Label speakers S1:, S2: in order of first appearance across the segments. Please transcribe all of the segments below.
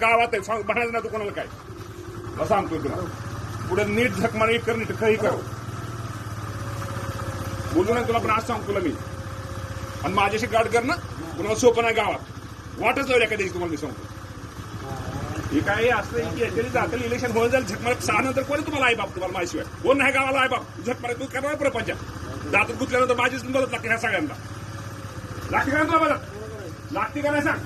S1: गावात आहे. सांग म्हणायचं ना तू कोणाला काय. मला सांगतोय तुला. पुढे नीट झक मार कर नीट काही कर. बोलू नाही तुला पण आज सांगतो तुला मी. आणि माझ्याशी गाड कर ना. कुणाला सोपं नाही गावात. वाटच लावली एखाद्या दिवशी तुम्हाला मी सांगतो. हे काय असलं की याच्याने जातील इलेक्शन होऊन जाईल झकमार सहा नंतर कोणी तुम्हाला आई बाप? तुम्हाला माझ्याशिवाय कोण नाही गावाला आई बाप? झकमार तू करणार प्रपंच. जातात गुतल्यानंतर माझीच मदत लागते ह्या सगळ्यांना. लागते का तुला मदत लागते का नाही सांग?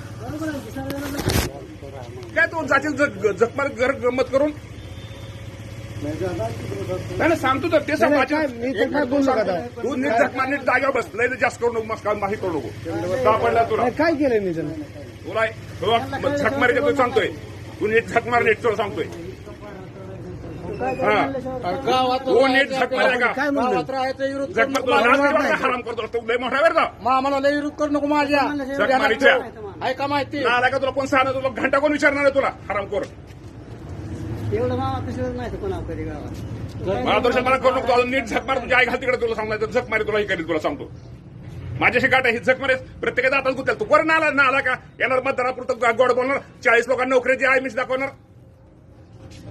S1: काय तू जातील झकमार घर गंमत करून? नाही नाही, सांगतो तर ते सांग माझ्या-
S2: मी तर काय बोललो का आता?
S1: तू नीट झकमार नीट जागेवर बस लय जास्त करू नको मस्त माही करू नको. का पडला तुला?
S2: काय केलंय मी
S1: तुला तुला झक मारायचं तू सांगतोय. तू नीट झक मार नीट तुला सांगतोय. तू नीट झक माराय का
S2: काय म्हणलं
S3: गावात राहायचं विरोध
S1: झक मार तुला नाच नाही. हराम करतो तू. लय मोठा वेळ का?
S3: मामाला लय विरोध करू नको माझ्या.
S1: झक मारीच्या
S3: ऐका माहिती.
S1: आला का तुला कोण सांगणार? तुला घंटा कोण विचारणार आहे तुला? हराम कर
S4: एवढं मामा कसं नाही कोणा कधी गावात?
S1: मला दर्शन मला करू नको. अजून नीट झक मार. तुझ्या आई घाल तिकडे तुला सांगणार झक मारी तुला ही तुला सांगतो. माझ्याशी गाठ आहे. ही झक मारे प्रत्येकाचा आता गुतेल तू कोण आला ना आला का? येणार मतदारापुरतं गोड बोलणार. चाळीस लोकांना नोकरीची आहे मीच दाखवणार.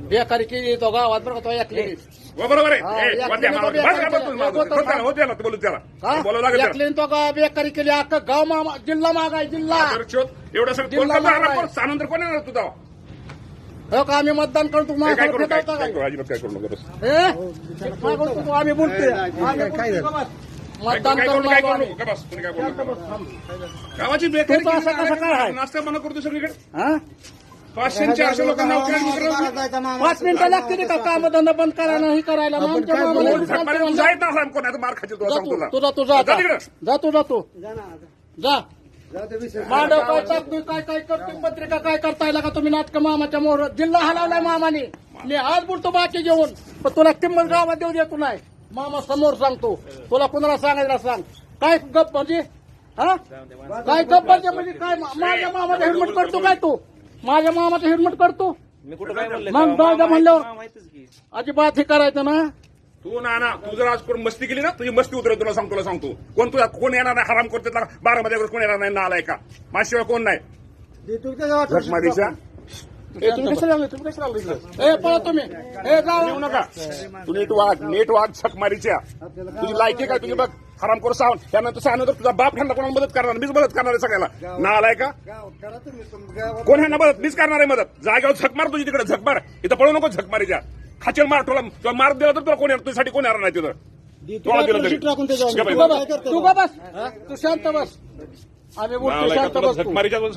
S3: बेकारी केली तो गावात बरं का तो ऐकले
S1: हो, बरोबर आहे
S3: हा,
S1: ए,
S3: या
S1: वरती
S3: केलं
S1: आम्हाला-
S3: तो
S1: बस का
S3: बेकार
S1: बस तुम्ही
S3: केलं.
S1: बोलू त्याला, हो त्याला बोलू त्याला बोलावं लागेल त्याला.
S3: ऐकले तो गा बेकारी केली अख्खा गाव मामा जिल्हा मागाय जिल्हा
S1: तर शोध, एवढं सगळं कोण
S3: जिल्हा
S1: करणार?
S3: मागाय.
S1: आराम कर. सानंतर कोण येणार तुझा
S3: हो का आम्ही मतदान करतो
S1: काय करू काय
S3: फिरवता
S1: काय
S3: का
S1: करू अजिबात काय करू नको बस.
S3: हे? काय करतो तू? आम्ही बोलतोय आम्ही
S2: काय.
S1: काय
S3: मतदान
S1: करू काय करू
S3: आम्ही.
S1: नको का बस तुम्ही काय करू नका. गावाची बेकारी
S3: असं कसं काय आहे?
S1: नाश्ता बंद करतो सगळीकडे
S3: हा?
S1: पाचशे आणि चारशे लोकांना नोकऱ्या नोकऱ्या-
S3: पाच मिनिटं लागते का? काम धंदा बंद करायला हे करायला? मग आमच्या मामाला
S2: बोलू?
S1: मार खातील तुला
S3: जा.
S1: सांगतो
S3: तू
S1: तुला.
S3: तुझा तुझा
S1: जा तिकडं.
S3: मांडव काय टाकतोय काय काय करतोय पत्रिका काय करताय का तुम्ही? नाटक मामाच्या मोहर जिल्हा हलवलाय मामाने. मी आज बोलतो बाकी जेवण पण तुला किंमत गावात देऊ देतो नाही. मामा समोर सांगतो. तुला कुणाला सांगायला सांग. काय गप म्हणजे? हा? काय गप म्हणजे म्हणजे? काय मा- माझ्या मामाचा हेल्मेट करतो काय तू? माझ्या मामाचा हेल्मेट करतो. मग दादा म्हणल्यावर अजिबात हे करायचं ना.
S1: तू ना ना तू जर आज कोण मस्ती केली ना तुझी मस्ती उतरेल तुला सांगतो तुला सांगतो. कोण तुला कोण येणार नाही हराम करते बारा मध्ये कोण येणार नाही ना आलाय का? माझ्याशिवाय कोण नाही.
S3: ए, तुम्ही कशाला? तुम्ही कशाला लागले? ए पळा तुम्ही. ए जाऊ
S1: येऊ नका. तू नीट वाग नीट वाग झकमारीच्या तुझी लायकी काय? तुझी बघ. हराम करू सांग त्यानंतर सांगणार तुझा बाप ह्यांना कोणाला मदत करणार? मीच मदत करणार आहे सगळ्याला ना आलाय का? कोण ह्यांना मदत? मीच करणार आहे मदत. जागेवर झक मार तुझी तिकडे झक मार. इथं पळू नको झक मारीच्या. खाचेल मार तुला तुला मार दिला तर तुला कोण येणार? तुझ्यासाठी कोण येणार नाही तिथं? तुला दिलं तरी.
S3: टाकून त्याच्यावर.
S1: गप
S3: तू
S1: आहे.
S3: का बस? तू का बस. तू शांत बस. आम्ही बोलतो शांत
S1: तुला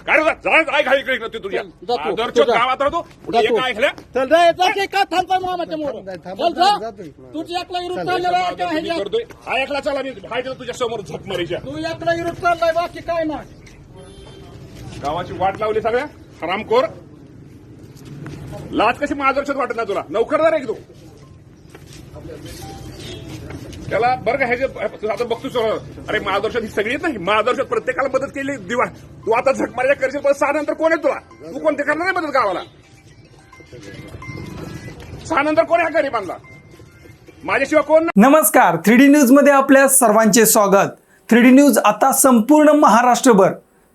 S1: काय रे जा, जा, काय घाई इकडे इकडे तुझ्या.
S3: जा तू,
S1: दरच्या
S3: तू जा.
S1: गावात राहतो.
S3: जा
S1: कुठे
S3: तू.
S1: काय ऐकल्या
S3: चल रे जा की का थांबतोय मामाच्या मोर
S2: थांब, थांब,
S3: चल जा.
S2: जातोय.
S3: तुझी एकला विरुद्ध चाललेला आहे का
S1: मी
S3: ह्याच्यात?
S1: करतोय. हा एकला चला मी हाय तिथं तुझ्या समोर
S3: तू एकला विरुद्ध चाललाय बाकी काय नाही.
S1: गावाची वाट लावली सगळ्या. हरामखोर. लाज कशी मार्गदर्शक वाटत नाही तुला? नोकरदार आहे की तू? त्याला बरं का ह्याचे तू आता बघतोच अरे महादर्शन ही सगळी नाही. मार्गदर्शक प्रत्येकाला मदत केली दिवा. तू आता झक मारायला करशील पण सहा नंतर कोण आहे तुला? तू कोणते करणार नाही मदत गावाला? सहा नंतर कोण आहे गरीबांना? माझ्याशिवाय कोण
S5: नमस्कार. थ्री डी न्यूजमध्ये आपल्या सर्वांचे स्वागत. थ्री डी न्यूज आता संपूर्ण महाराष्ट्रभर